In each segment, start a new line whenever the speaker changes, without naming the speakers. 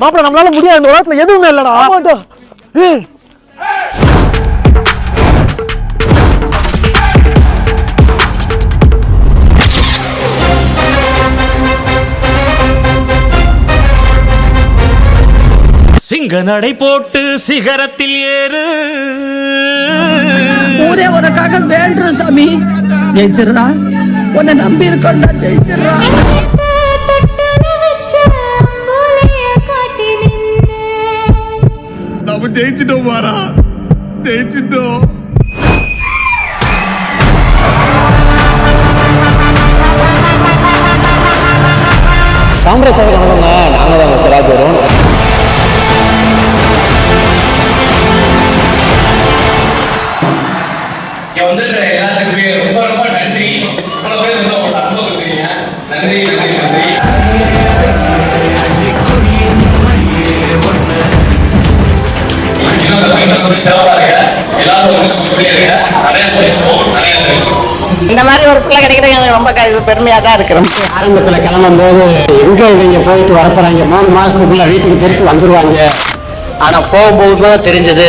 மாப்பிள நம்மளால முடியாது. இந்த உலகத்துல எதுவுமே இல்லடா. ஏய்,
சிங்க நடை போட்டு சிகரத்தில் ஏறு.
ஊரே உனக்காக வேண்டுறோம் சாமி. ஜெயிச்சிடுறா. உன்னை நம்பி இருக்கோம்டா ஜெயிச்சிடுறா
நம்ம ஜெயிச்சிட்டோம் மாறா ஜெயிச்சிட்டோம்
காங்கிரஸ் வணக்கங்க நாங்கள் தான் சிராஜ் வரும்
இங்க இந்த function வந்து சிறப்பா இருக்க. எல்லாரும் வந்து கூப்பிட்டே இருக்க நிறைய பேசுவோம். நிறைய தெரிவிச்சுவோம்
இந்த மாதிரி ஒரு பிள்ளை கிடைக்கிறது ரொம்ப க- பெருமையா தான் இருக்கிறோம்
ஆரம்பத்தில் கிளம்பும்போது எங்கே இவங்க போயிட்டு வரப்போறாங்க? மூணு மாதத்துக்குள்ள வீட்டுக்கு திருப்பி வந்துருவாங்க. ஆனால் போகும்போது தான் தெரிஞ்சது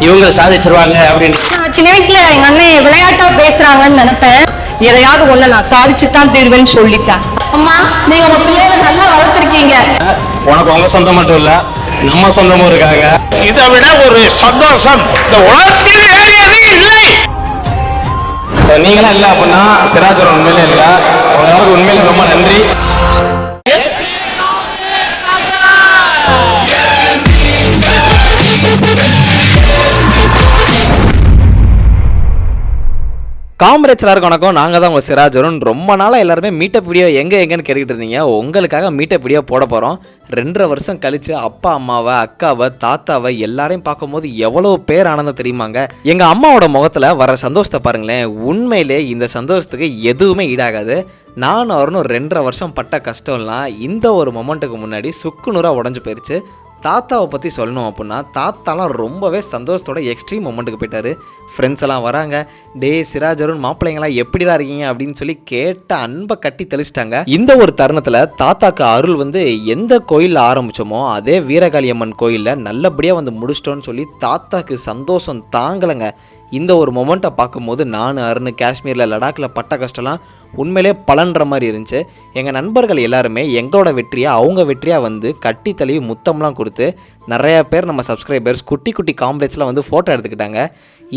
இவங்க சாதிச்சிருவாங்க அப்படின்னு.
நான் சின்ன வயசுல எங்க அண்ணன் விளையாட்டா பேசுறாங்கன்னு நினைப்பேன். எதையாவது ஒண்ணு நான் சாதிச்சு தான் தீர்வேன்னு சொல்லிட்டேன். அம்மா நீங்க உங்க பிள்ளைகளை நல்லா வளர்த்துருக்கீங்க.
உனக்கு உங்க சொந்தம் மட்டும் இல்ல. நம்ம சொந்தமும் இருக்காங்க
இதை விட ஒரு சந்தோஷம். இந்த உலகத்தில் இல்லை.
நீங்களும் இல்லை அப்படின்னா சிராஜர் உண்மையிலே இல்லை. எல்லாருக்கும் உண்மையிலே ரொம்ப நன்றி.
காம்ரேட்ஸ் எல்லாருக்கும் வணக்கம். நாங்கள் தான் உங்கள் சிராஜரும் ரொம்ப நாளாக எல்லாருமே மீட்டப் வீடியோ எங்கே எங்கேன்னு கேட்டுக்கிட்டு இருந்தீங்க. உங்களுக்காக மீட்டப் வீடியோ போட போகிறோம் ரெண்டரை வருஷம் கழித்து அப்பா அம்மாவை அக்காவை தாத்தாவை எல்லாரையும் பார்க்கும்போது எவ்வளோ பேர் ஆனந்தம் தெரியுமாங்க? எங்கள் அம்மாவோட முகத்தில் வர சந்தோஷத்தை பாருங்களேன். உண்மையிலே இந்த சந்தோஷத்துக்கு எதுவுமே ஈடாகாது. நான் அவரும் ரெண்டரை வருஷம் பட்ட கஷ்டம்லாம் இந்த ஒரு மொமெண்ட்டுக்கு முன்னாடி சுக்குநூறாக உடஞ்சி போயிடுச்சு தாத்தாவை பற்றி சொல்லணும் அப்படின்னா தாத்தாலாம் ரொம்பவே சந்தோஷத்தோட எக்ஸ்ட்ரீம் மொமெண்ட்டுக்கு போயிட்டார். ஃப்ரெண்ட்ஸ் எல்லாம் வராங்க. டே சிராஜருன் மாப்பிள்ளைங்களாம் எப்படிடா இருக்கீங்க? அப்படின்னு சொல்லி கேட்ட அன்பை கட்டி தெளிச்சிட்டாங்க. இந்த ஒரு தருணத்தில் தாத்தாக்கு அருள் வந்து எந்த கோயிலில் ஆரம்பிச்சோமோ அதே வீரகாளியம்மன் கோயிலில் நல்லபடியாக வந்து முடிச்சிட்டோன்னு சொல்லி தாத்தாக்கு சந்தோஷம் தாங்கலைங்க. இந்த ஒரு மொமெண்ட்டை பார்க்கும்போது நான் அருண் காஷ்மீரில் லடாக்கில் பட்ட கஷ்டம்லாம் உண்மையிலே பலன்ற மாதிரி இருந்துச்சு. எங்கள் நண்பர்கள் எல்லாருமே எங்களோட வெற்றியை அவங்க வெற்றியாக வந்து கட்டி தழுவி முத்தம்லாம் கொடுத்து நிறையா பேர் நம்ம சப்ஸ்கிரைபர்ஸ் குட்டி குட்டி காம்ப்ளெக்ஸில் வந்து ஃபோட்டோ எடுத்துக்கிட்டாங்க.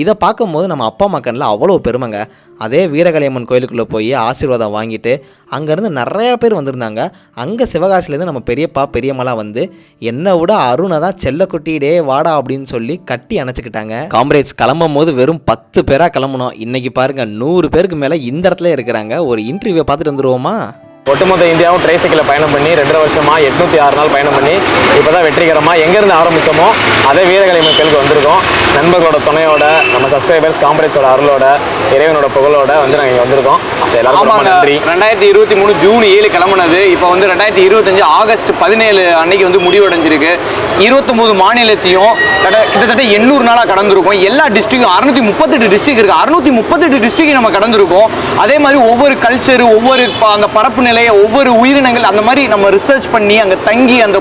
இதை பார்க்கும்போது நம்ம அப்பா மக்களில் அவ்வளோ பெருமைங்க. அதே வீரகாளியம்மன் கோயிலுக்குள்ளே போய் ஆசீர்வாதம் வாங்கிட்டு அங்கேருந்து நிறையா பேர் வந்திருந்தாங்க. அங்கே சிவகாசிலேருந்து நம்ம பெரியப்பா பெரியம்மாலாம் வந்து என்னை விட அருணை தான் செல்ல குட்டியிடே வாடா அப்படின்னு சொல்லி கட்டி அணைச்சிக்கிட்டாங்க. காம்ரேட்ஸ் கிளம்பும் போது வெறும் பத்து பேராக கிளம்பணும் இன்றைக்கி பாருங்க நூறு பேருக்கு மேலே இந்த இடத்துல இருக்கிறாங்க. ஒரு இன்டர்வியூ பார்த்துட்டு வந்துருவோமா?
ஒட்டுமொத்த இந்தியாவும் ட்ரைசைக்கிளில் பயணம் பண்ணி ரெண்டரை வருஷமா எட்நூத்தி ஆறு நாள் பயணம் பண்ணி இப்போதான் வெற்றிகரமாக எங்கேருந்து ஆரம்பிச்சோமோ அதே வீரகலை மக்களுக்கு வந்திருக்கோம் நண்பர்களோட துணையோட நம்ம சப்ஸ்கிரைபர்ஸ் காம்பரேட்ஸோட அருளோட இறைவனோட புகழோட வந்து நாங்கள் இங்கே வந்திருக்கோம். எல்லாருக்கும் நன்றி.
ரெண்டாயிரத்தி இருபத்தி மூணு ஜூன் ஏழு கிளம்புனது. இப்போ வந்து ரெண்டாயிரத்தி இருபத்தஞ்சு ஆகஸ்ட் பதினேழு அன்னைக்கு வந்து முடிவடைஞ்சிருக்கு. இருபத்தொம்போது மாநிலத்தையும் கிட்ட- கிட்டத்தட்ட எண்ணூறு நாளாக கடந்திருக்கோம். எல்லா டிஸ்ட்ரிக்டும் அறுநூத்தி முப்பத்தெட்டு டிஸ்ட்ரிக்ட் இருக்கு. அறுநூத்தி முப்பத்தெட்டு டிஸ்ட்ரிக்ட் நம்ம கடந்திருக்கோம். அதே மாதிரி ஒவ்வொரு கல்ச்சர் ஒவ்வொரு ப- அந்த பரப்பு நிலை ஒவ்வொரு உயிரினங்கள் அந்த மாதிரி நம்ம ரிசர்ச் பண்ணி அங்கே தங்கி அந்த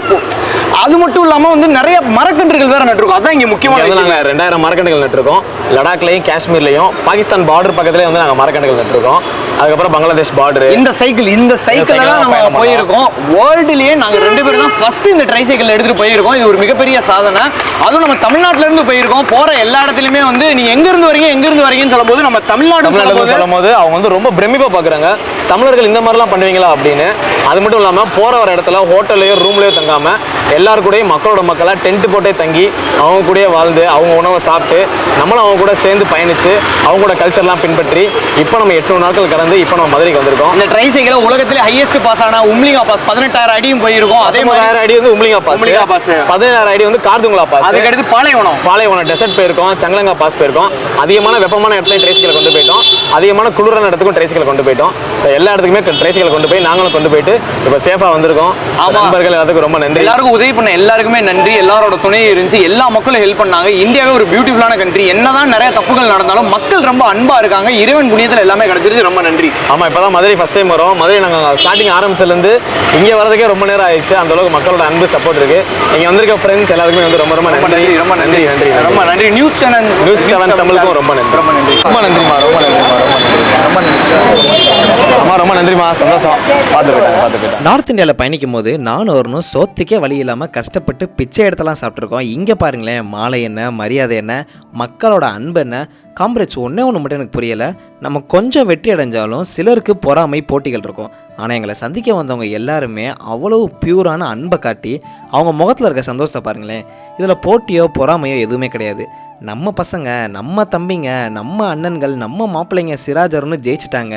அது மட்டும் இல்லாமல் வந்து நிறைய மரக்கன்றுகள் வேற நட்டிருக்கோம். அதான் இங்கே
வந்து
விஷயம்.
நாங்கள் ரெண்டாயிரம் மரக்கண்டுகள் நட்டிருக்கோம். லடாக்லையும் காஷ்மீர்லையும் பாகிஸ்தான் பார்டர் பக்கத்துலேயே வந்து நாங்கள் மரக்கண்டுகள் நட்டிருக்கோம். அதுக்கப்புறம் பங்களாதேஷ் பார்டர்
இந்த சைக்கிள் இந்த சைக்கிள் தான் நம்ம போயிருக்கோம். வேர்ல்டுலயே நாங்க ரெண்டு பேரும் தான் ஃபர்ஸ்ட் இந்த ட்ரை சைக்கிள் எடுத்துட்டு போயிருக்கோம். இது ஒரு மிகப்பெரிய சாதனை. அதுவும் நம்ம தமிழ்நாட்டுல இருந்து போயிருக்கோம். போற எல்லா இடத்துலயுமே வந்து நீங்க எங்க இருந்து வரீங்க எங்க இருந்து வரீங்கன்னு சொல்லும்போது நம்ம தமிழ்நாடு
சொல்லும் போது அவங்க வந்து ரொம்ப பிரமிப்பா பார்க்குறாங்க தமிழர்கள் இந்த மாதிரிலாம் பண்ணுவீங்களா அப்படின்னு. அது மட்டும் இல்லாமல் போகிற வர இடத்துல ஹோட்டல்லையோ ரூம்லையோ தங்காம எல்லாரு கூடயும் மக்களோட மக்களாக டென்ட் போட்டே தங்கி அவங்க கூடயே வாழ்ந்து அவங்க உணவை சாப்பிட்டு நம்மளும் அவங்க கூட சேர்ந்து பயணிச்சு அவங்க கூட கல்ச்சர்லாம் பின்பற்றி இப்போ நம்ம எட்நூறு நாட்கள் கடந்து இப்போ நம்ம மதுரைக்கு வந்திருக்கோம்.
இந்த ட்ரை சைக்கிள் உலகத்திலே ஹையஸ்ட் பாஸ் ஆன உம்லிங்கா பாஸ் பதினெட்டாயிரம் அடியும் போயிருக்கோம். அதே மாதிரி
அடி வந்து உம்லிங்கா பாஸ்
உம்லிங்கா pass.
பதினேழாயிரம் அடி வந்து கார்துங்களா பாஸ்
அதுக்கு அடுத்து பாலைவனம்.
பாலைவனம் டெசர்ட் போயிருக்கோம் சங்கலங்கா பாஸ் போயிருக்கோம். அதிகமான வெப்பமான இடத்துலையும் ட்ரேசிக்கலை கொண்டு போயிட்டோம். அதிகமான குளிரான இடத்துக்கும் ட்ரேசிக்கலை கொண்டு போயிட்டோம். ஸோ எல்லா இடத்துக்குமே ட்ரேசிக்கலை கொண்டு போய் நாங்களும் கொண்டு போயிட்டு இப்போ சேஃபாக வந்திருக்கோம். நண்பர்கள் எல்லாத்துக்கும் ரொம்ப நன்றி.
எல்லாருக்கும் உதவி பண்ண எல்லாருக்குமே நன்றி. எல்லாரோட துணை இருந்துச்சு. எல்லா மக்களும் ஹெல்ப் பண்ணாங்க. இந்தியாவே ஒரு பியூட்டிஃபுல்லான கண்ட்ரி என்னதான் நிறைய தப்புகள் நடந்தாலும் மக்கள் ரொம்ப அன்பா இருக்காங்க. இறைவன் புண்ணியத்தில் எல்லாமே கிடைச்சிருச்சு. ரொம்ப நன்றி.
நன்றி.
ஆமாம் இப்போ தான் மதுரை ஃபஸ்ட் டைம் வரோம். மதுரை நாங்கள் ஸ்டார்டிங் ஆரம்பிச்சதுலேருந்து இங்கே வரதுக்கே ரொம்ப நேரம் ஆயிடுச்சு. அந்த அளவுக்கு மக்களோட அன்பு சப்போர்ட் இருக்கு. இங்கே வந்திருக்க ஃப்ரெண்ட்ஸ் எல்லாருக்குமே வந்து ரொம்ப ரொம்ப
நன்றி. ரொம்ப நன்றி
நன்றி.
ரொம்ப நன்றி. நியூஸ் சேனல்
நியூஸ் செவன் தமிழுக்கும் ரொம்ப நன்றி.
ரொம்ப நன்றி.
ரொம்ப நன்றிம்மா ரொம்ப நன்றிம்மா ரொம்ப நன்றி. அம்மா ரொம்ப நன்றிம்மா சந்தோஷம். பார்த்து போயிட்டாங்க பார்த்து போயிட்டாங்க
நார்த் இந்தியாவில் பயணிக்கும் போது நானும் வரணும் சோத்துக்கே வழி இல்லாமல் கஷ்டப்பட்டு பிச்சை எடுத்தெல்லாம் சாப்பிட்ருக்கோம் இங்கே பாருங்களேன் மாலை என்ன மரியாதை என்ன மக்களோட அன்பு என்ன காம்ரேட்ஸ் ஒன்றே ஒன்று மட்டும் எனக்கு புரியலை. நம்ம கொஞ்சம் வெற்றி அடைஞ்சாலும் சிலருக்கு பொறாமை போட்டிகள் இருக்கும். ஆனால் எங்களை சந்திக்க வந்தவங்க எல்லாருமே அவ்வளவு பியூரான அன்பை காட்டி அவங்க முகத்தில் இருக்க சந்தோஷத்தை பாருங்களேன். இதில் போட்டியோ பொறாமையோ எதுவுமே கிடையாது. நம்ம பசங்க நம்ம தம்பிங்க நம்ம அண்ணன்கள் நம்ம மாப்பிள்ளைங்க சிராஜர்னு ஜெயிச்சிட்டாங்க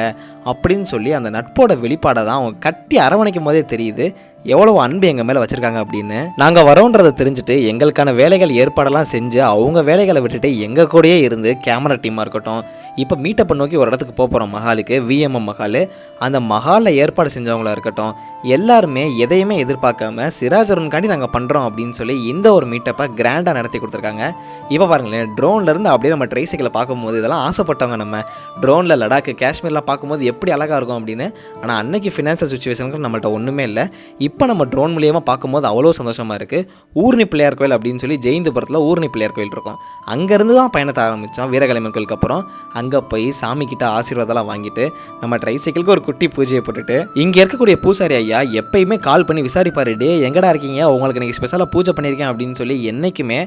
அப்படின்னு சொல்லி அந்த நட்போட வெளிப்பாடை தான் அவங்க கட்டி அரவணைக்கும் போதே தெரியுது. எவ்வளோ அன்பு எங்கள் மேலே வச்சுருக்காங்க அப்படின்னு. நாங்கள் வரோன்றதை தெரிஞ்சுட்டு எங்களுக்கான வேலைகள் ஏற்பாடெல்லாம் செஞ்சு அவங்க வேலைகளை விட்டுட்டு எங்கள் கூடயே இருந்து கேமரா டீமாக இருக்கட்டும். இப்போ மீட்டப்பை நோக்கி ஒரு இடத்துக்கு போக போகிறோம் மஹாலுக்கு விஎம்எம் மஹால். அந்த மஹாலில் ஏற்பாடு செஞ்சவங்களா இருக்கட்டும் எல்லாருமே எதையுமே எதிர்பார்க்காம சிராஜருன்காண்டி நாங்கள் பண்ணுறோம் அப்படின்னு சொல்லி இந்த ஒரு மீட்டப்பை கிராண்டாக நடத்தி கொடுத்துருக்காங்க. இப்போ பாருங்களேன் ட்ரோன்லேருந்து அப்படியே நம்ம ட்ரைசைக்கிளை பார்க்கும்போது இதெல்லாம் ஆசைப்பட்டவங்க நம்ம. ட்ரோனில் லடாக்கு காஷ்மீர்லாம் பார்க்கும்போது எப்படி அழகாக இருக்கும் அப்படின்னு. ஆனால் அன்னைக்கு ஃபினான்ஷியல் சுச்சுவேஷனுக்கு நம்மள்ட்ட ஒன்றுமே இல்லை. இப்போ நம்ம ட்ரோன் மூலியமாக பார்க்கும்போது அவ்வளோ சந்தோஷமாக இருக்குது ஊர்னி பிள்ளையார் கோயில் அப்படின்னு சொல்லி ஜெயந்தபுரத்தில் ஊர்னி பிள்ளையார் கோயில் இருக்கும். அங்கேருந்து தான் பயணத்தை ஆரம்பித்தோம் வீரகலைமன் கோயிலுக்கு அப்புறம். அங்கே போய் சாமி கிட்ட ஆசீர்வாதம்லாம் வாங்கிட்டு நம்ம ட்ரைசைக்கிளுக்கு ஒரு குட்டி பூஜையை போட்டுட்டு இங்கே இருக்கக்கூடிய பூசாரி ஐயா எப்பயுமே கால் பண்ணி விசாரிப்பாரு டே எங்கடா இருக்கீங்க? உங்களுக்கு இன்றைக்கி ஸ்பெஷலாக பூஜை பண்ணியிருக்கேன் அப்படின்னு சொல்லி என்றைக்குமே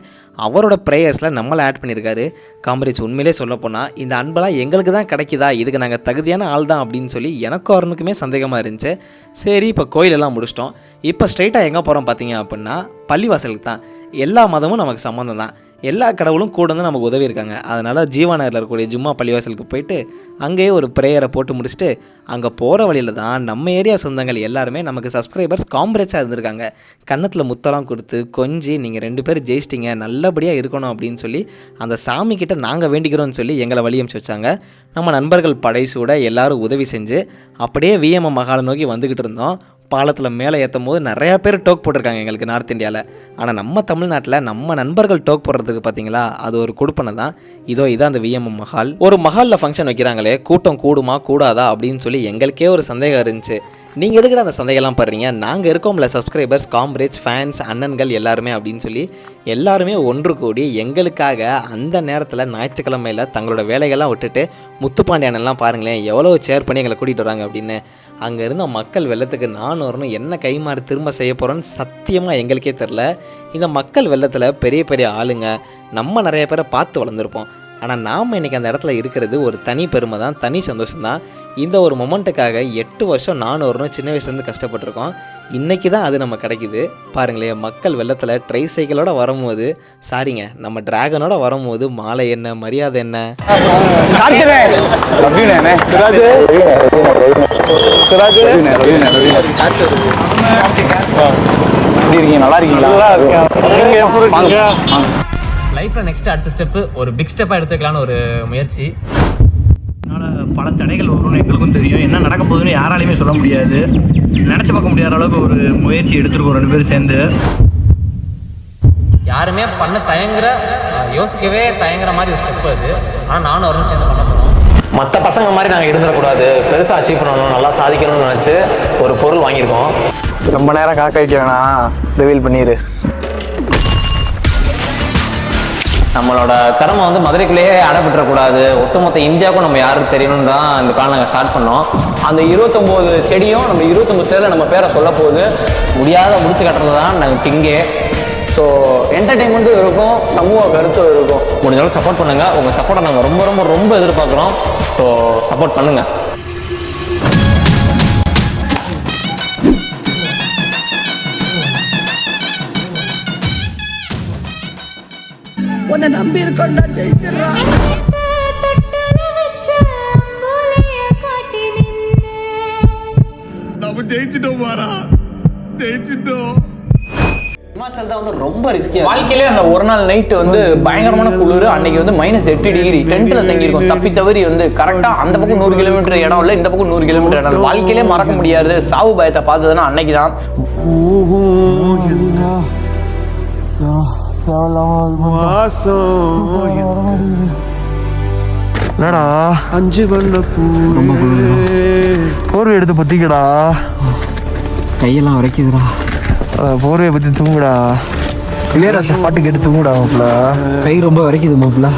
அவரோட ப்ரேயர்ஸில் நம்மளை ஆட் பண்ணியிருக்காரு. காமரேஜ் உண்மையிலே சொல்ல போனால் இந்த அன்பெல்லாம் எங்களுக்கு தான் கிடைக்குதா? இதுக்கு நாங்கள் தகுதியான ஆள் தான் அப்படின்னு சொல்லி எனக்கும் அவனுக்குமே சந்தேகமாக இருந்துச்சு. சரி இப்போ கோயிலெல்லாம் முடிச்சிட்டோம். இப்போ ஸ்ட்ரைட்டாக எங்கே போகிறோம் பார்த்தீங்க அப்படின்னா பள்ளிவாசலுக்கு தான். எல்லா மதமும் நமக்கு சம்மந்தம் தான். எல்லா கடவுளும் கூட வந்து நமக்கு உதவி இருக்காங்க. அதனால் ஜீவாநகரில் இருக்கக்கூடிய ஜும்மா பள்ளிவாசலுக்கு போயிட்டு அங்கேயே ஒரு ப்ரேயரை போட்டு முடிச்சுட்டு அங்கே போகிற வழியில் தான் நம்ம ஏரியா சொந்தங்கள் எல்லாருமே நமக்கு சப்ஸ்கிரைபர்ஸ் காம்பரேட்ஸாக இருந்திருக்காங்க. கன்னத்தில் முத்தலாம் கொடுத்து கொஞ்சி நீங்கள் ரெண்டு பேரும் ஜெயிச்சிட்டிங்க நல்லபடியாக இருக்கணும் அப்படின்னு சொல்லி அந்த சாமி கிட்ட நாங்கள் வேண்டிக்கிறோம்னு சொல்லி எங்களை வழி அனுப்பிச்சு வச்சாங்க. நம்ம நண்பர்கள் படைசூட எல்லாரும் உதவி செஞ்சு அப்படியே விஎம்எம் மகாலை நோக்கி வந்துக்கிட்டு இருந்தோம். பாலத்தில் மேலே ஏற்றும் போது நிறையா பேர் டோக் போட்டிருக்காங்க எங்களுக்கு நார்த் இந்தியாவில் ஆனால் நம்ம தமிழ்நாட்டில் நம்ம நண்பர்கள் டோக் போடுறதுக்கு பார்த்தீங்களா அது ஒரு கொடுப்பனை தான். இதோ இதான் அந்த விஎம்எம் மஹால். ஒரு மஹாலில் ஃபங்க்ஷன் வைக்கிறாங்களே கூட்டம் கூடுமா கூடாதா அப்படின்னு சொல்லி எங்களுக்கே ஒரு சந்தேகம் இருந்துச்சு. நீங்கள் எதுக்கிட்ட அந்த சந்தையெல்லாம் படுறீங்க? நாங்கள் இருக்கோம்ல சப்ஸ்கிரைபர்ஸ் காம்ரேட்ஸ் ஃபேன்ஸ் அண்ணன்கள் எல்லாருமே அப்படின்னு சொல்லி எல்லாருமே ஒன்று கூடி எங்களுக்காக அந்த நேரத்தில் ஞாயிற்றுக்கிழமையில் தங்களோட வேலைகள்லாம் விட்டுட்டு முத்துப்பாண்டியானெல்லாம் பாருங்களேன் எவ்வளோ சேர் பண்ணி எங்களை கூட்டிகிட்டு வராங்க அப்படின்னு. அங்கே இருந்த மக்கள் வெள்ளத்துக்கு நான் வரணும் என்ன கைமாறு திரும்ப செய்ய போகிறோன்னு சத்தியமாக எங்களுக்கே தெரில இந்த மக்கள் வெள்ளத்தில் பெரிய பெரிய ஆளுங்க நம்ம நிறைய பேரை பார்த்து வளர்ந்துருப்போம். ஆனால் நாம் இன்றைக்கி அந்த இடத்துல இருக்கிறது ஒரு தனி பெருமை தான் தனி சந்தோஷம் தான் இந்த ஒரு மொமெண்ட்டுக்காக எட்டு வருஷம் நானும் வரணும் சின்ன வயசுலேருந்து கஷ்டப்பட்டிருக்கோம். இன்றைக்கி தான் அது நம்ம கிடைக்குது. பாருங்களேன் மக்கள் வெள்ளத்தில் ட்ரை சைக்கிளோட வரும்போது சாரிங்க நம்ம டிராகனோட வரும்போது மாலை என்ன மரியாதை என்ன?
நல்லா இருக்கீங்களா
லைஃப்பில் நெக்ஸ்ட் அடுத்த ஸ்டெப்பு ஒரு பிக் ஸ்டெப்பாக எடுத்துக்கலான்னு ஒரு முயற்சி. பல தடைகள் வரும்னு எங்களுக்கும் தெரியும். என்ன நடக்க போகுதுன்னு யாராலையுமே சொல்ல முடியாது. நினச்சி பார்க்க முடியாத அளவுக்கு ஒரு முயற்சி எடுத்துருக்கோம் ரெண்டு பேரும் சேர்ந்து.
யாருமே பண்ண தயங்குற யோசிக்கவே தயங்குற மாதிரி ஒரு ஸ்டெப் அது. ஆனால் நானும் அவரும் சேர்ந்து பண்ண போகிறோம் மற்ற பசங்க மாதிரி நாங்கள் இருந்துடக்கூடாது. பெருசாக அச்சீவ் பண்ணணும் நல்லா சாதிக்கணும்னு நினச்சி ஒரு பொருள் வாங்கியிருக்கோம்.
ரொம்ப நேரம் காக்க வைக்க வேணாம். ரிவீல் பண்ணிடு
நம்மளோட திறமை வந்து மதுரைக்குள்ளேயே அடைபட்டுறக்கூடாது ஒட்டுமொத்த இந்தியாவுக்கும் நம்ம யாருக்கு தெரியணும்னு தான் இந்த பிளான் நாங்கள் ஸ்டார்ட் பண்ணோம்.
அந்த இருபத்தொம்போது செடியும் நம்ம இருபத்தொம்போது செடியில் நம்ம பேரை சொல்ல போகுது.
முடியாத முடிச்சு கட்டுறது தான் நாங்கள் திங்கே
ஸோ என்டர்டெயின்மெண்ட்டும் இருக்கும் சமூக கருத்தும் இருக்கும்.
முடிஞ்சளவு சப்போர்ட் பண்ணுங்கள் உங்கள் சப்போர்ட்டை நாங்கள் ரொம்ப ரொம்ப ரொம்ப எதிர்பார்க்குறோம். ஸோ சப்போர்ட் பண்ணுங்கள்
உன்னை நம்பி இருக்கோம்டா ஜெயிச்சிடறான்
தொட்டல வச்ச அம்புலிய காட்டி நின்னு
ஹிமாச்சல் தான் வந்து ரொம்ப ரிஸ்கியா வாழ்க்கையிலே அந்த ஒரு நாள் நைட்டு வந்து பயங்கரமான குளிர். அன்னைக்கு வந்து மைனஸ் எட்டு டிகிரி டென்ட்ல தங்கியிருக்கோம். தப்பி தவறி வந்து கரெக்டா அந்த பக்கம் நூறு கிலோமீட்டர் இடம் இல்லை இந்த பக்கம் நூறு கிலோமீட்டர் இடம். வாழ்க்கையிலே மறக்க முடியாது. சாவு பயத்தை பார்த்ததுன்னா அன்னைக்கு தான்
என்னடா?
அஞ்சு வண்ண பூ
போர்வை எடுத்து பத்திக்கடா.
கையெல்லாம் உரைக்குதுடா.
போர்வையை பத்தி தூங்குடா. இளையராஜா பாட்டு கேட்டு தூங்குடா
கை ரொம்ப உரைக்குது மாப்பிள்ள.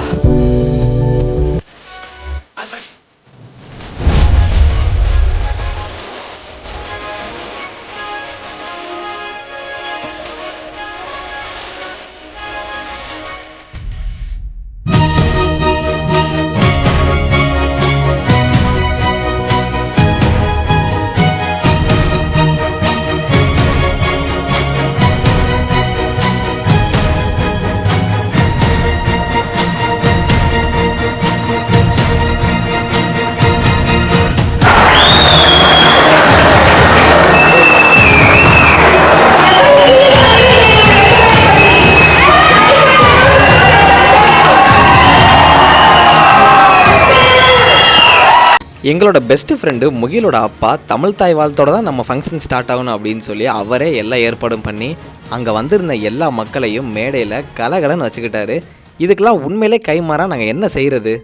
எங்களோட பெஸ்ட் ஃப்ரெண்டு முகிலோட அப்பா தமிழ் தாய் வாழ்த்தோட தான் நம்ம ஃபங்க்ஷன் ஸ்டார்ட் ஆகணும் அப்படின்னு சொல்லி அவரே எல்லா ஏற்பாடும் பண்ணி அங்கே வந்திருந்த எல்லா மக்களையும் மேடையில் கலகலன்னு வச்சுக்கிட்டாரு. இதுக்கெல்லாம் உண்மையிலே கைமாறா நாங்கள் என்ன செய்கிறது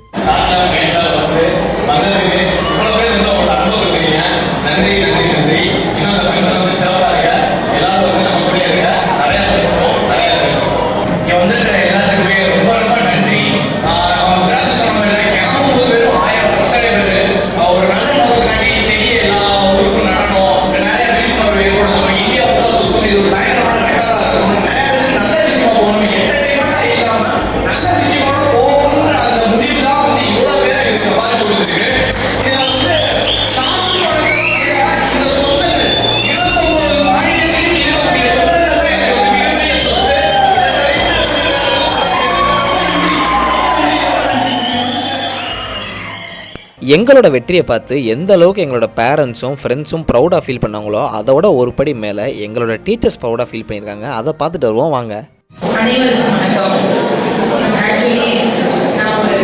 எங்களோட வெற்றியை பார்த்து எந்த அளவுக்கு எங்களோட பேரண்ட்ஸும் ஃப்ரெண்ட்ஸும் ப்ரௌடாக ஃபீல் பண்ணாங்களோ அதோட ஒரு படி மேலே எங்களோட டீச்சர்ஸ் ப்ரௌடாக ஃபீல் பண்ணியிருக்காங்க. அதை பார்த்துட்டு வருவோம். வாங்க.
அனைவருக்கும் வணக்கம். ஆக்சுவலி நான் ஒரு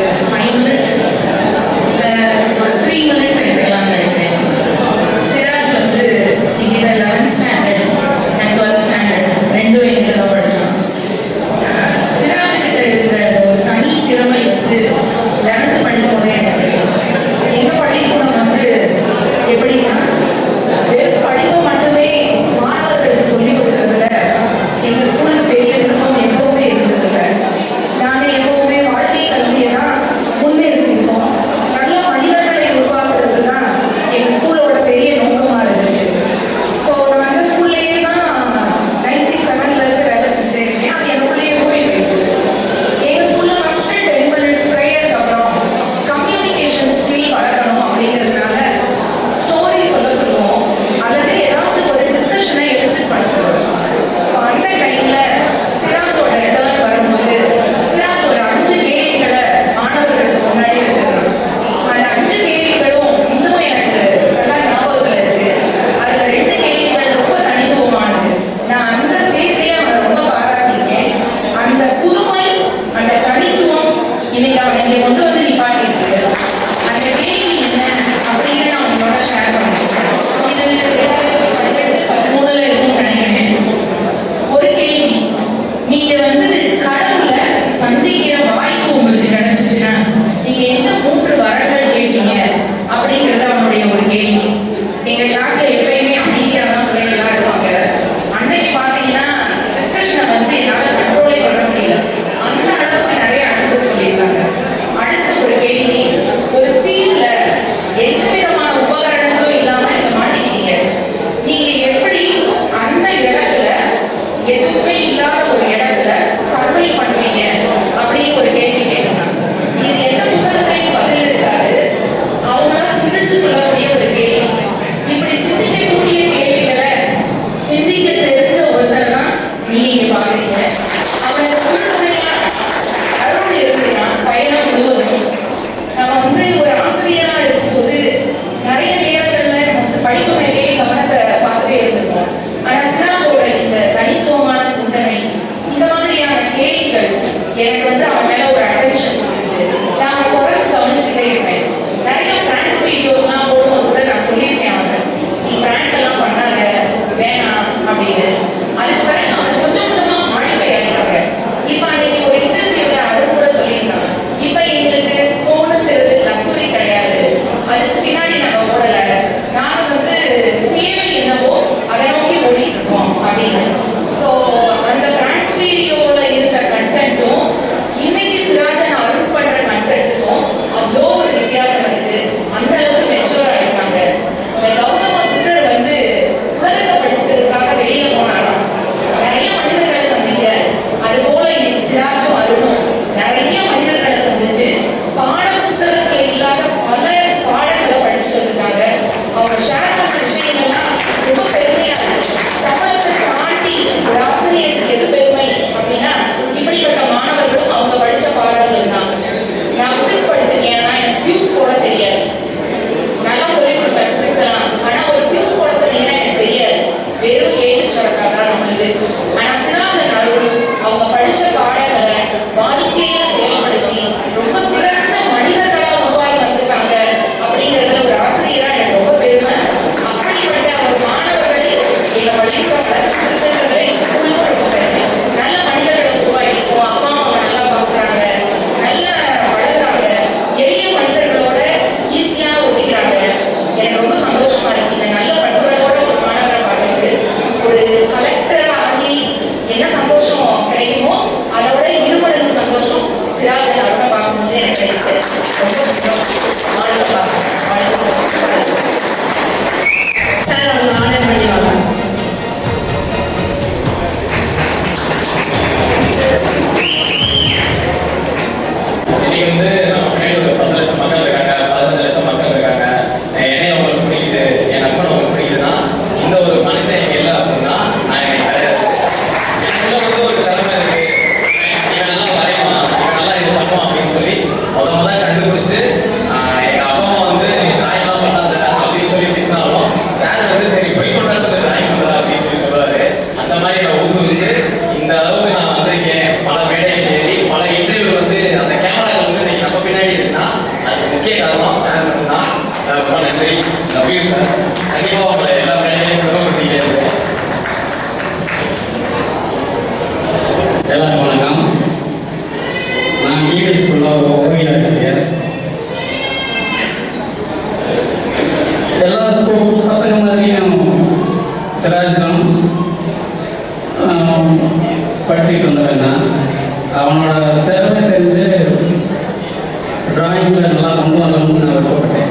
நல்லா
கொண்டு வரணும்னு நான் விருப்பப்பட்டேன்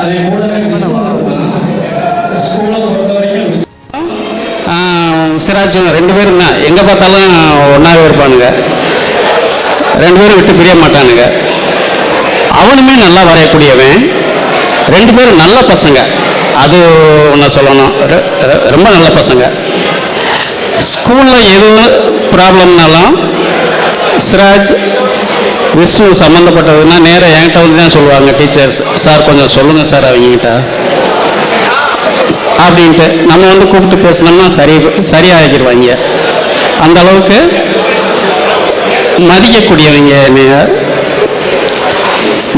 அதே கூட ஸ்கூலை பொறுத்த வரைக்கும் சிராஜும் ரெண்டு பேரும் தான் எங்கே பார்த்தாலும் ஒன்றாவே இருப்பானுங்க. ரெண்டு பேரும் விட்டு பிரிய மாட்டானுங்க. அவனுமே நல்லா வரையக்கூடியவன். ரெண்டு பேரும் நல்ல பசங்க. அது ஒன்று சொல்லணும். ரொம்ப நல்ல பசங்க. ஸ்கூலில் எது ப்ராப்ளம்னாலும் சிராஜ் விஷ்ணு சம்மந்தப்பட்டதுன்னா நேராக என்கிட்ட வந்து தான் சொல்லுவாங்க டீச்சர்ஸ் சார் கொஞ்சம் சொல்லுங்கள் சார் அவங்ககிட்ட. அப்படின்ட்டு நம்ம வந்து கூப்பிட்டு பேசினோம்னா சரி சரியாகிடுவாங்க அந்த அளவுக்கு மதிக்கக்கூடியவங்க என்னைய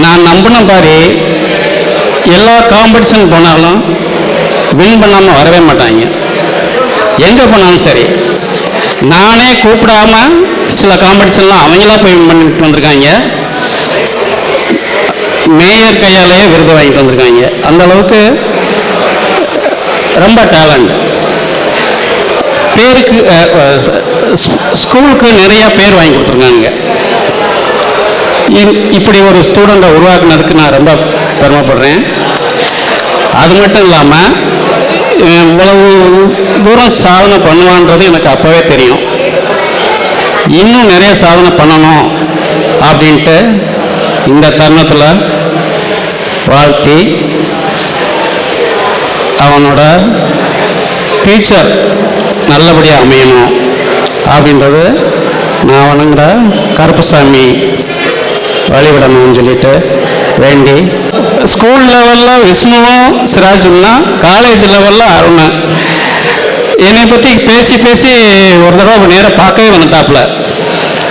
நான் நம்பின மாதிரி எல்லா காம்படிஷன் போனாலும் வின் பண்ணாமல் வரவே மாட்டாங்க. எங்கே போனாலும் சரி. நானே கூப்பிடாம சில காம்படிஷன்லாம் அவங்களா போய் பண்ணிட்டு வந்திருக்காங்க. மேயர் கையாலேயே விருது வாங்கிட்டு வந்திருக்காங்க. அந்த அளவுக்கு ரொம்ப டேலண்ட் பேருக்கு ஸ்கூலுக்கு நிறைய பேர் வாங்கி கொடுத்துருக்காங்க. இப்படி ஒரு ஸ்டூடெண்ட்டை உருவாக்குனதுக்கு நான் ரொம்ப பெருமைப்படுறேன். அது மட்டும் இல்லாமல் இவ்வளவு தூரம் சாதனை பண்ணுவான்றது எனக்கு அப்போவே தெரியும். இன்னும் நிறைய சாதனை பண்ணணும் அப்படின்ட்டு இந்த தருணத்தில் வாழ்த்தி அவனோட ஃபியூச்சர் நல்லபடியாக அமையணும் அப்படின்றது நான் வணங்குற கருப்புசாமி வழிவிடணும்னு சொல்லிட்டு வேண்டி ஸ்கூல் லெவலில் விஷ்ணுவும் சிராஜும்னா காலேஜ் லெவலில் அருணன் என்னை பற்றி பேசி பேசி ஒரு தடவை நேராக பார்க்கவே வந்துட்டாப்புல.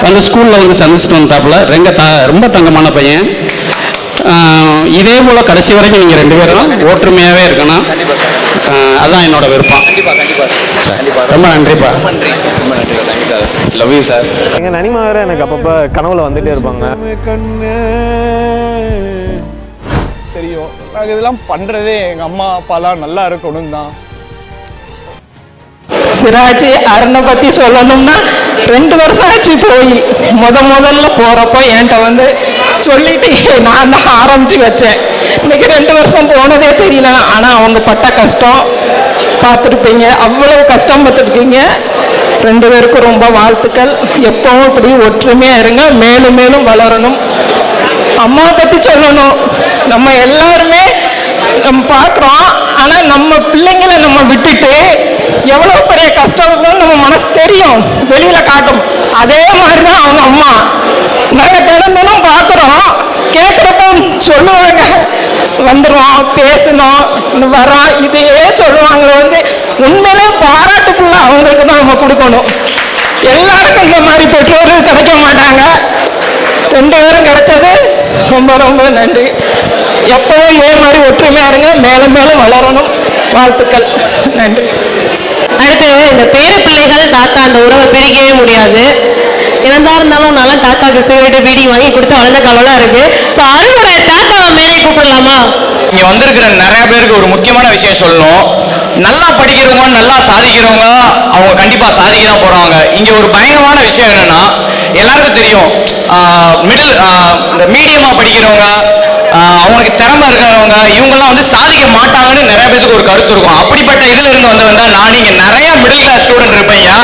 வந்து ஸ்கூலில் வந்து சந்திச்சுட்டு வந்துட்டாப்புல. ரெங்க த ரொம்ப தங்கமான பையன். இதே போல் கடைசி வரைக்கும் நீங்கள் ரெண்டு பேரும் ஒற்றுமையாகவே இருக்கணும். அதான் என்னோட விருப்பம். ரொம்ப நன்றிப்பா.
லவ் யூ சார்
எங்கள் நனிமா வேற எனக்கு அப்பப்போ கனவுல வந்துட்டே இருப்பாங்க.
தெரியும். நாங்கள் இதெல்லாம் பண்ணுறதே எங்கள் அம்மா அப்பாலாம் நல்லா இருக்கணும் தான்
சிராஜ் அருணை பற்றி சொல்லணும்னா ரெண்டு வருஷம் ஆச்சு போய். முத முதல்ல போகிறப்போ என்கிட்ட வந்து சொல்லிட்டு நான் தான் ஆரம்பிச்சு வச்சேன். இன்னைக்கு ரெண்டு வருஷம் போனதே தெரியல. ஆனால் அவங்க பட்ட கஷ்டம் பார்த்துருப்பீங்க. அவ்வளோ கஷ்டம் பார்த்துருக்கீங்க. ரெண்டு பேருக்கும் ரொம்ப வாழ்த்துக்கள். எப்பவும் இப்படி ஒற்றுமையாக இருங்க. மேலும் மேலும் வளரணும். அம்மா பற்றி சொல்லணும். நம்ம எல்லாருமே நம்ம பார்க்குறோம். ஆனால் நம்ம பிள்ளைங்களை நம்ம விட்டுட்டு எவ்வளவு பெரிய கஷ்டம் இருக்குன்னு நம்ம மனசு தெரியும் வெளியில காட்டும். அதே மாதிரி தான் அவங்க அம்மா. நாங்க தினம் தினம் பார்க்குறோம். கேட்குறப்ப சொல்லுவாங்க வந்துடுவோம் பேசணும் இன்னும் வரோம். இதையே சொல்லுவாங்களே வந்து உண்மையிலே பாராட்டுக்குள்ள அவங்களுக்கு தான் நம்ம கொடுக்கணும். எல்லாருக்கும் இந்த மாதிரி பெற்றோர்கள் கிடைக்க மாட்டாங்க. ரெண்டு பேரும் கிடைச்சது ரொம்ப ரொம்ப நன்றி. எப்பவும் இதே மாதிரி ஒற்றுமையா இருங்க. மேலும் மேலும் வளரணும். வாழ்த்துக்கள். நன்றி.
இந்த பேர பிள்ளைகள் தாத்தா அந்த உறவை பிரிக்கவே முடியாது. இறந்தா இருந்தாலும் நல்லா தாத்தாக்கு சிகரெட்டு பீடி வாங்கி கொடுத்து வளர்ந்த காலம்லாம் இருக்கு. ஸோ அருணோட தாத்தாவை மேலே கூப்பிடலாமா?
இங்க வந்திருக்கிற நிறைய பேருக்கு ஒரு முக்கியமான விஷயம் சொல்லணும். நல்லா படிக்கிறவங்க நல்லா சாதிக்கிறவங்க அவங்க கண்டிப்பா சாதிக்க தான் போறாங்க. இங்க ஒரு பயங்கரமான விஷயம் என்னன்னா எல்லாருக்கும் தெரியும். மிடில் இந்த மீடியமாக படிக்கிறவங்க அவங்களுக்கு திறமை இருக்கிறவங்க இவங்கெல்லாம் வந்து சாதிக்க மாட்டாங்கன்னு நிறைய பேருக்கு ஒரு கருத்து இருக்கும். அப்படிப்பட்ட இதுல இருந்து வந்தவன் தான் நான். இங்க நிறைய மிடில் கிளாஸ் ஸ்டூடெண்ட் இருப்பையா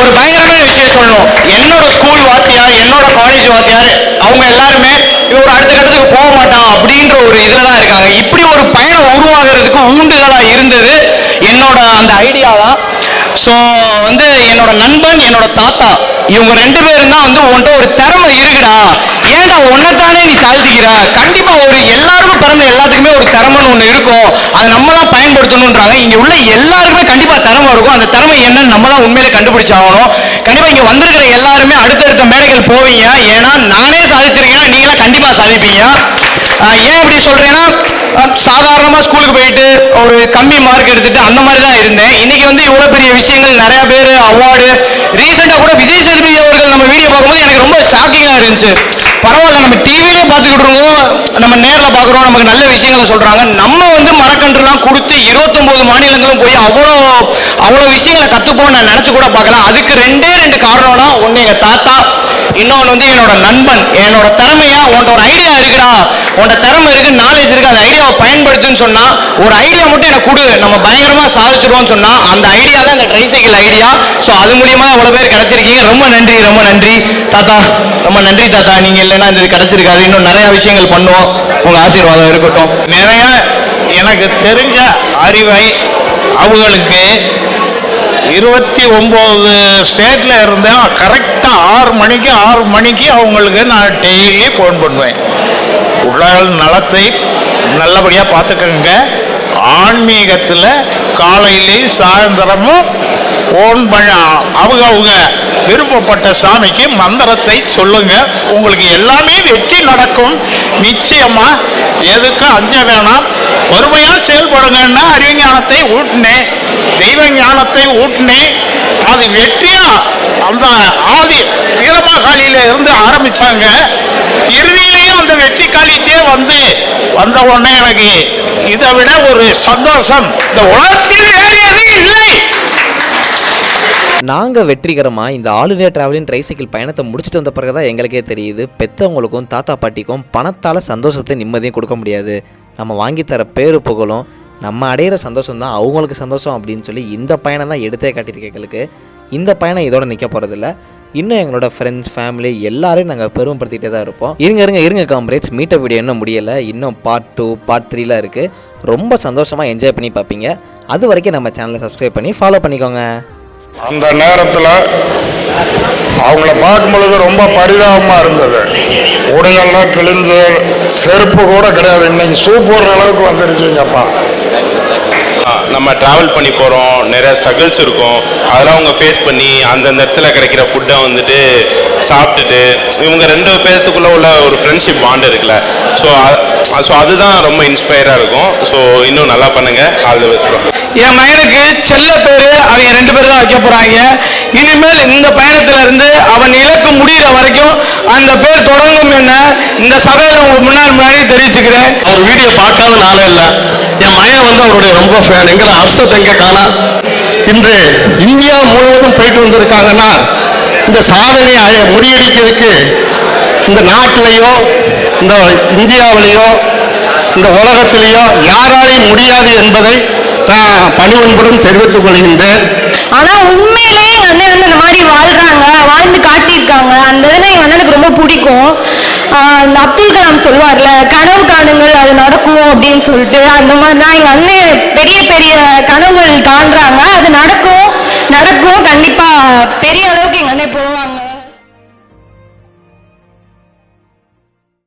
ஒரு பயங்கரமான விஷயம் சொல்லணும். என்னோட ஸ்கூல் வாத்தியார் என்னோட காலேஜ் வாத்தியார் அவங்க எல்லாருமே இவர் ஒரு அடுத்த கட்டத்துக்கு போக மாட்டான் அப்படின்ற ஒரு இதுல தான் இருக்காங்க. இப்படி ஒரு பயணம் உருவாகிறதுக்கு ஊண்டுதலா இருந்தது என்னோட அந்த ஐடியா தான். ஸோ வந்து என்னோட நண்பன் என்னோட தாத்தா இவங்க ரெண்டு பேரும் தான் வந்து உன்கிட்ட ஒரு திறமை இருக்குடா. ஏன்டா உன்னைத்தானே நீ தாழ்த்திக்கிற? கண்டிப்பா ஒரு எல்லாருக்கும் பிறந்த எல்லாத்துக்குமே ஒரு திறமைன்னு ஒன்று இருக்கும். அதை நம்ம தான் பயன்படுத்தணுன்றாங்க இங்க உள்ள எல்லாருக்குமே கண்டிப்பா திறமை இருக்கும். அந்த திறமை என்னன்னு நம்ம தான் உண்மையிலே கண்டுபிடிச்சாகணும். கண்டிப்பா இங்க வந்திருக்கிற எல்லாருமே அடுத்தடுத்த மேடைகள் போவீங்க. ஏன்னா நானே சாதிச்சிருக்கேன். நீங்களும் கண்டிப்பா சாதிப்பீங்க. ஏன் இப்படி சொல்றேன்னா சாதாரணமா ஸ்கூலுக்கு போயிட்டு ஒரு கம்மி மார்க் எடுத்துட்டு அந்த மாதிரி தான் இருந்தேன். இன்னைக்கு வந்து இவ்வளவு பெரிய விஷயங்கள் நிறைய பேர் அவார்டு ரீசெண்டா கூட விஜய் சேதுபதி அவர்கள் நம்ம வீடியோ பார்க்கும்போது எனக்கு ரொம்ப ஷாக்கிங்கா இருந்துச்சு. பரவாயில்ல நம்ம டிவியில பார்த்துக்கிட்டு இருக்கோம். நம்ம நேர்ல பார்க்குறோம். நமக்கு நல்ல விஷயங்களை சொல்றாங்க. நம்ம வந்து மரக்கன்றுலாம் கொடுத்து இருபத்தொன்பது மாநிலங்களும் போய் அவ்வளோ அவ்வளோ விஷயங்களை கத்துப்போம் நான் நினைச்சு கூட பார்க்கலாம் அதுக்கு ரெண்டே ரெண்டு காரணம்னா ஒன்று எங்க தாத்தா இன்னொன்று வந்து என்னோட நண்பன் என்னோட திறமையா உன்கிட்ட ஒரு ஐடியா இருக்குடா. உன்கிட்ட திறமை இருக்கு நாலேஜ் இருக்கு அந்த ஐடியாவை பயன்படுத்துன்னு சொன்னா ஒரு ஐடியா மட்டும் எனக்கு கொடு. நம்ம பயங்கரமா சாதிச்சிருவோம்னு சொன்னா அந்த ஐடியா தான் இந்த ட்ரைசைக்கிள் ஐடியா ஸோ அது மூலியமா இவ்வளவு பேர் கிடைச்சிருக்கீங்க. ரொம்ப நன்றி ரொம்ப நன்றி. தாத்தா ரொம்ப நன்றி தாத்தா. நீங்க இல்லைன்னா இந்த இது கிடைச்சிருக்காது. இன்னும் நிறைய விஷயங்கள் பண்ணுவோம். உங்க ஆசீர்வாதம் இருக்கட்டும்.
நிறைய எனக்கு தெரிஞ்ச அறிவை அவங்களுக்கு இருபத்தி ஒம்பது ஸ்டேட்டில் இருந்தேன். கரெக்டாக ஆறு மணிக்கு ஆறு மணிக்கு அவங்களுக்கு நான் டெய்லி ஃபோன் பண்ணுவேன். உடல் நலத்தை நல்லபடியாக பார்த்துக்கோங்க. ஆன்மீகத்தில் காலையிலேயும் சாயந்தரமும் ஃபோன் பண்ண அவங்க அவங்க விருப்பப்பட்ட சாமிக்கு மந்திரத்தை சொல்லுங்க. உங்களுக்கு எல்லாமே வெற்றி நடக்கும். நிச்சயமா. எதுக்கும் அஞ்ச வேணாம். பொறுமையா செயல்படுங்கன்னா அறிவுஞானத்தை ஊட்டினேன். தெய்வ ஞானத்தை ஊட்டினேன். அது வெற்றியா? அந்த ஆதி வீரமாகாளியில இருந்து ஆரம்பிச்சாங்க. இறுதியிலையும் அந்த வெற்றி காலிட்டே வந்து வந்த உடனே எனக்கு இதை விட ஒரு சந்தோஷம். இந்த உலகத்தில் வேறு எதுவும் இல்லை.
நாங்கள் வெற்றிகரமாக இந்த ஆல் இண்டியா டிராவலிங் ட்ரைசைக்கிள் பயணத்தை முடிச்சுட்டு வந்த பிறகு தான் எங்களுக்கே தெரியுது பெற்றவங்களுக்கும் தாத்தா பாட்டிக்கும் பணத்தால் சந்தோஷத்தை நிம்மதியும் கொடுக்க முடியாது. நம்ம வாங்கி தர பேரு புகழும் நம்ம அடையிற சந்தோஷம் தான் அவங்களுக்கு சந்தோஷம் அப்படின்னு சொல்லி இந்த பயணம் தான் எடுத்தே காட்டியிருக்கு எங்களுக்கு. இந்த பயணம் இதோட நிற்க போகிறதில்ல இன்னும் எங்களோட ஃப்ரெண்ட்ஸ் ஃபேமிலி எல்லாரையும் நாங்கள் பெருமைப்படுத்திகிட்டே தான் இருப்போம். இருங்க இருங்க இருங்க காம்ரேட்ஸ் மீட்ட வீடியோ இன்னும் முடியலை. இன்னும் பார்ட் டூ பார்ட் த்ரீலாம் இருக்குது ரொம்ப சந்தோஷமாக என்ஜாய் பண்ணி பார்ப்பீங்க. அது வரைக்கும் நம்ம சேனலை சப்ஸ்கிரைப் பண்ணி ஃபாலோ பண்ணிக்கோங்க.
அந்த நேரத்தில் அவங்கள பார்க்கும் பொழுது ரொம்ப பரிதாபமாக இருந்தது. உடையெல்லாம் கிழிந்து செருப்பு கூட கிடையாது. இன்னைக்கு ஷூ போடுற அளவுக்கு வந்துருக்கீங்கப்பா.
நம்ம ட்ராவல் பண்ணி போகிறோம் நிறைய ஸ்ட்ரகிள்ஸ் இருக்கும். அதெல்லாம் அவங்க ஃபேஸ் பண்ணி அந்தந்த இடத்துல கிடைக்கிற ஃபுட்டை வந்துட்டு சாப்பிட்டுட்டு இவங்க ரெண்டு பேர்த்துக்குள்ளே உள்ள ஒரு ஃப்ரெண்ட்ஷிப் பாண்ட் இருக்குல்ல. ஸோ ஸோ அதுதான் ரொம்ப இன்ஸ்பயராக இருக்கும். ஸோ இன்னும் நல்லா பண்ணுங்கள் ஆல் தி பெஸ்ட் ப்ரோ
என் மகனுக்கு செல்ல பேரு அவங்க ரெண்டு பேரும் தான் வைக்க போறாங்க. இனிமேல் இந்த பயணத்துல இருந்து அவன் இலக்கு முடிகிற வரைக்கும் அந்த பேர் தொடங்கும் என்ன இந்த சபையில உங்களுக்கு முன்னாடி முன்னாடி தெரிவிச்சுக்கிறேன்.
அவர் வீடியோ பார்க்காத நாளே இல்லை. என் மகன் வந்து அவருடைய ரொம்ப ஃபேன் எங்கிற அப்சத் எங்க காணா? இன்று இந்தியா முழுவதும் போயிட்டு வந்திருக்காங்கன்னா இந்த சாதனையை முறியடிக்கிறதுக்கு இந்த நாட்டிலையோ இந்த இந்தியாவிலேயோ இந்த உலகத்திலேயோ யாராலையும் முடியாது என்பதை நான் பணிவன்புடன் தெரிவித்துக் கொள்கின்றேன்.
ஆனா உண்மையிலே எங்க அண்ணன் வந்து இந்த மாதிரி வாழ்றாங்க வாழ்ந்து காட்டியிருக்காங்க. அந்த இதில் எங்க அண்ணனுக்கு ரொம்ப பிடிக்கும். இந்த அப்துல் கலாம் சொல்லுவார்ல கனவு காணுங்கள் அது நடக்கும் அப்படின்னு சொல்லிட்டு. அந்த மாதிரி தான் எங்க அண்ணன் பெரிய பெரிய கனவுகள் காண்றாங்க. அது நடக்கும். நடக்கும் கண்டிப்பாக பெரிய அளவுக்கு எங்கள் அண்ணன் இப்போ